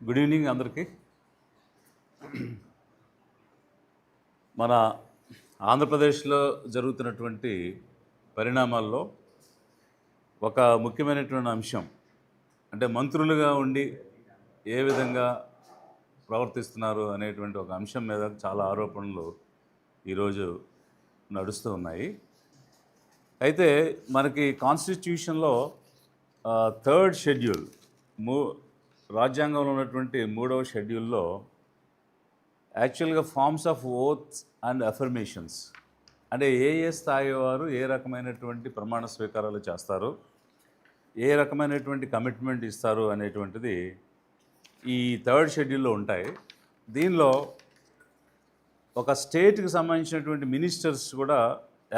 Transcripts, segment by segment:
Good evening అందరికీ. మన ఆంధ్రప్రదేశ్లో జరుగుతున్నటువంటి పరిణామాల్లో ఒక ముఖ్యమైనటువంటి అంశం అంటే మంత్రులుగా ఉండి ఏ విధంగా ప్రవర్తిస్తున్నారు అనేటువంటి ఒక అంశం మీద చాలా ఆరోపణలు ఈరోజు నడుస్తూ ఉన్నాయి. అయితే మనకి కాన్స్టిట్యూషన్లో థర్డ్ షెడ్యూల్ మూ రాజ్యాంగంలో ఉన్నటువంటి మూడవ షెడ్యూల్లో యాక్చువల్గా forms of oaths and affirmations అంటే ఏ ఏ స్థాయి వారు ఏ రకమైనటువంటి ప్రమాణ స్వీకారాలు చేస్తారు ఏ రకమైనటువంటి కమిట్మెంట్ ఇస్తారు అనేటువంటిది ఈ థర్డ్ షెడ్యూల్లో ఉంటాయి. దీనిలో ఒక స్టేట్కి సంబంధించినటువంటి మినిస్టర్స్ కూడా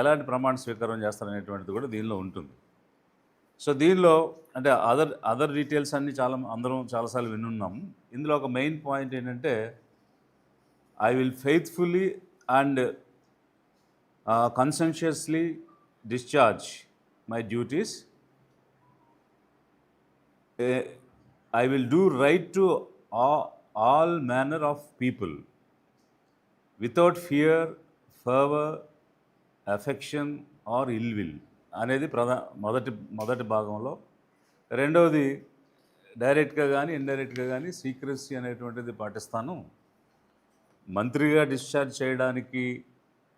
ఎలాంటి ప్రమాణ స్వీకారం చేస్తారనేటువంటిది కూడా దీనిలో ఉంటుంది. సో దీనిలో అంటే అదర్ అదర్ డీటెయిల్స్ అన్నీ చాలా అందరం చాలాసార్లు వినున్నాం. ఇందులో ఒక మెయిన్ పాయింట్ ఏంటంటే I will faithfully and conscientiously discharge my duties I will do right to all manner of people without fear favour affection or ill will అనేది ప్రధా మొదటి మొదటి భాగంలో. రెండవది డైరెక్ట్గా కానీ ఇండైరెక్ట్గా కానీ సీక్రెసీ అనేటువంటిది పాటిస్తాను. మంత్రిగా డిశ్చార్జ్ చేయడానికి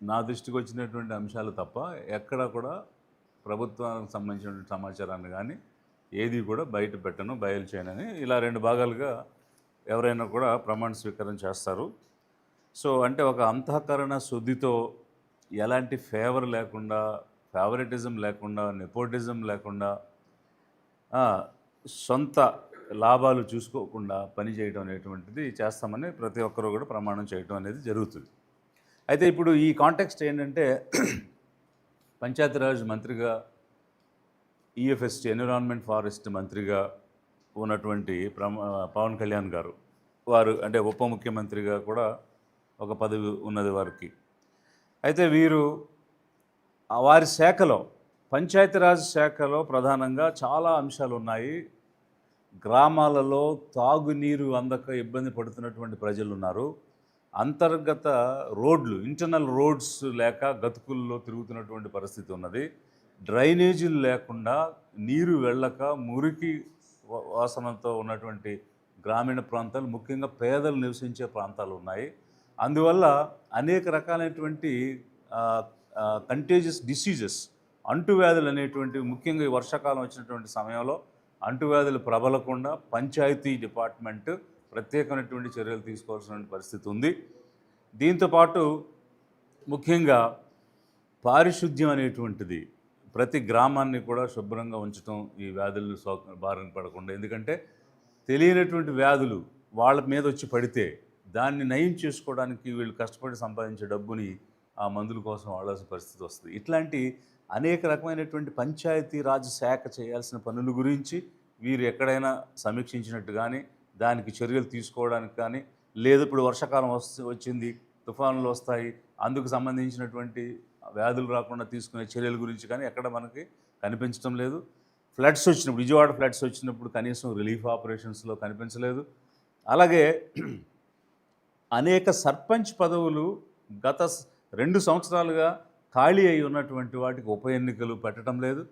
నా దృష్టికి వచ్చినటువంటి అంశాలు తప్ప ఎక్కడ కూడా ప్రభుత్వానికి సంబంధించిన సమాచారాన్ని కానీ ఏది కూడా బయట పెట్టను బయలు చేయనని ఇలా రెండు భాగాలుగా ఎవరైనా కూడా ప్రమాణ స్వీకారం చేస్తారు. సో అంటే ఒక అంతఃకరణ శుద్ధితో ఎలాంటి ఫేవర్ లేకుండా ఫేవరెటిజం లేకుండా నెపోటిజం లేకుండా సొంత లాభాలు చూసుకోకుండా పని చేయడం అనేటువంటిది చేస్తామని ప్రతి ఒక్కరూ కూడా ప్రమాణం చేయడం అనేది జరుగుతుంది. అయితే ఇప్పుడు ఈ కాంటెక్స్ట్ ఏంటంటే పంచాయతీరాజ్ మంత్రిగా ఈఎఫ్ఎస్టీ ఎన్విరాన్మెంట్ ఫారెస్ట్ మంత్రిగా ఉన్నటువంటి ప్రమ పవన్ కళ్యాణ్ గారు వారు అంటే ఉప ముఖ్యమంత్రిగా కూడా ఒక పదవి ఉన్నది వారికి. అయితే వీరు వారి శాఖలో పంచాయతీరాజ్ శాఖలో ప్రధానంగా చాలా అంశాలు ఉన్నాయి గ్రామాలలో తాగునీరు అందక ఇబ్బంది పడుతున్నటువంటి ప్రజలు ఉన్నారు అంతర్గత రోడ్లు ఇంటర్నల్ రోడ్స్ లేక గతుకుల్లో తిరుగుతున్నటువంటి పరిస్థితి ఉన్నది. డ్రైనేజీలు లేకుండా నీరు వెళ్ళక మురికి వాసనతో ఉన్నటువంటి గ్రామీణ ప్రాంతాలు ముఖ్యంగా పేదలు నివసించే ప్రాంతాలు ఉన్నాయి అందువల్ల అనేక రకాలైనటువంటి కంటేజియస్ డిసీజెస్ అంటువ్యాధులు అనేటువంటివి ముఖ్యంగా ఈ వర్షాకాలం వచ్చినటువంటి సమయంలో అంటువ్యాధులు ప్రబలకుండా పంచాయతీ డిపార్ట్మెంట్ ప్రత్యేకమైనటువంటి చర్యలు తీసుకోవాల్సిన పరిస్థితి ఉంది. దీంతోపాటు ముఖ్యంగా పారిశుద్ధ్యం అనేటువంటిది ప్రతి గ్రామాన్ని కూడా శుభ్రంగా ఉంచడం ఈ వ్యాధులు సో బారిన పడకుండా. ఎందుకంటే తెలియనటువంటి వ్యాధులు వాళ్ళ మీద వచ్చి పడితే దాన్ని నయం చేసుకోవడానికి వీళ్ళు కష్టపడి సంపాదించే డబ్బుని ఆ మందుల కోసం వాడాల్సిన పరిస్థితి వస్తుంది. ఇట్లాంటి అనేక రకమైనటువంటి పంచాయతీ రాజ్ శాఖ చేయాల్సిన పనుల గురించి వీరు ఎక్కడైనా సమీక్షించినట్టు కానీ దానికి చర్యలు తీసుకోవడానికి కానీ లేదు ఇప్పుడు వర్షాకాలం వస్తు వచ్చింది తుఫానులు వస్తాయి అందుకు సంబంధించినటువంటి వ్యాధులు రాకుండా తీసుకునే చర్యల గురించి కానీ ఎక్కడ మనకి కనిపించడం లేదు. ఫ్లడ్స్ వచ్చినప్పుడు విజయవాడ ఫ్లడ్స్ వచ్చినప్పుడు కనీసం రిలీఫ్ ఆపరేషన్స్లో కనిపించలేదు. అలాగే అనేక సర్పంచ్ పదవులు గత రెండు సంవత్సరాలుగా ఖాళీ అయి ఉన్నటువంటి వాటికి ఉప ఎన్నికలు పెట్టడం లేదు.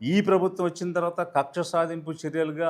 ఈ ప్రభుత్వం వచ్చిన తర్వాత కక్ష సాధింపు చర్యలుగా